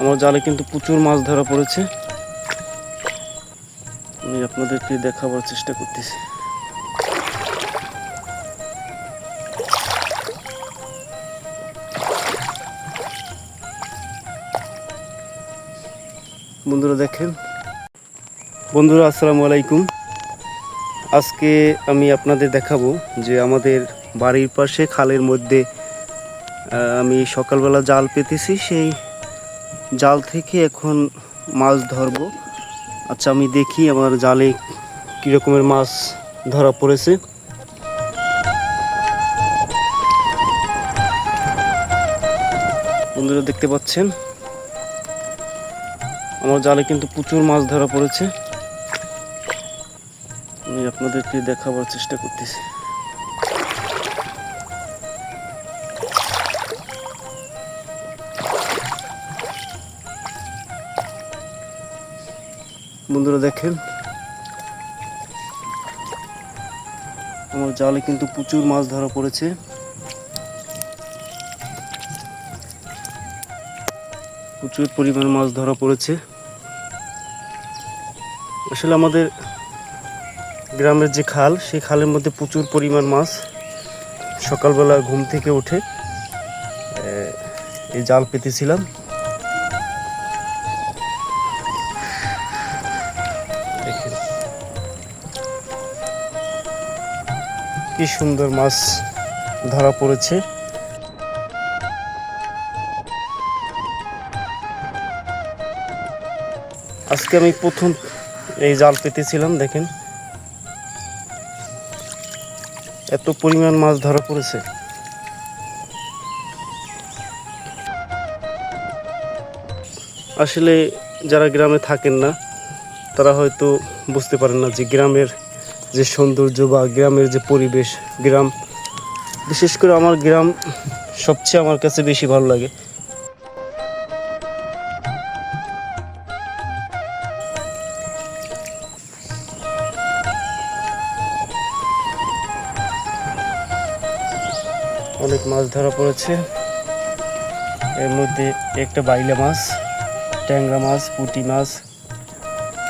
আমার জালে কিন্তু প্রচুর মাছ ধরা পড়েছে। আমি আপনাদেরকে দেখাবার চেষ্টা করতেছি। বন্ধুরা দেখেন। বন্ধুরা, আসসালামু আলাইকুম। আজকে আমি আপনাদের দেখাবো যে আমাদের বাড়ির পাশে খালের মধ্যে আমি সকালবেলা জাল পেতেছি, সেই জাল থেকে এখন মাছ ধরবো। আচ্ছা আমি দেখি আমার জালে কী রকমের মাছ ধরা পড়েছে। বন্ধুরা, দেখতে পাচ্ছেন? আমার জালে কিন্তু প্রচুর মাছ ধরা পড়েছে। আমি আপনাদেরকে দেখাবার চেষ্টা করতেছি। বন্ধুরা দেখেন। আমার জালে কিন্তু প্রচুর মাছ ধরা পড়েছে। প্রচুর পরিমাণ মাছ ধরা পড়েছে। আসলে আমাদের গ্রামের যে খাল, সেই খালের মধ্যে প্রচুর পরিমাণ মাছ সকালবেলা ঘুম থেকে উঠে এই জাল পেতেছিলাম। কি সুন্দর মাছ ধরা পড়েছে। আজকে আমি প্রথম এই জাল পেতেছিলাম, দেখেন। এত পরিমাণ মাছ ধরা পড়েছে। আসলে যারা গ্রামে থাকেন না, তারা হয়তো বুঝতে পারেন না যে গ্রামের যে সৌন্দর্য বা গ্রামের যে পরিবেশ, গ্রাম, বিশেষ করে আমার গ্রাম সবচেয়ে আমার কাছে বেশি ভালো লাগে। অনেক মাছ ধরা পড়েছে। এর মধ্যে একটা বাইলা মাছ, ট্যাংরা মাছ, পুঁটি মাছ,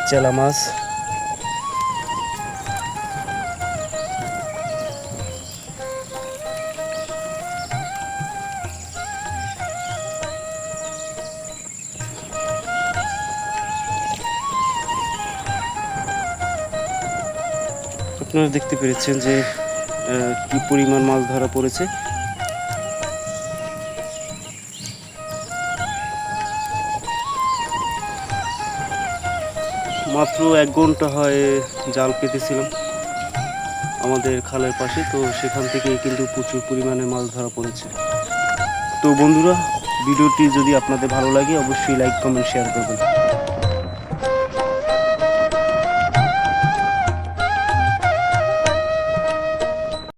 চেলা মাছ। আপনারা দেখতে পেরেছেন যে কি পরিমাণ মাছ ধরা পড়েছে। মাত্র এক ঘণ্টা হয় জাল পেতেছিলাম আমাদের খালের পাশে, তো সেখান থেকে কিন্তু প্রচুর পরিমাণে মাছ ধরা পড়েছে। তো বন্ধুরা, ভিডিওটি যদি আপনাদের ভালো লাগে, অবশ্যই লাইক কমেন্ট শেয়ার করবেন।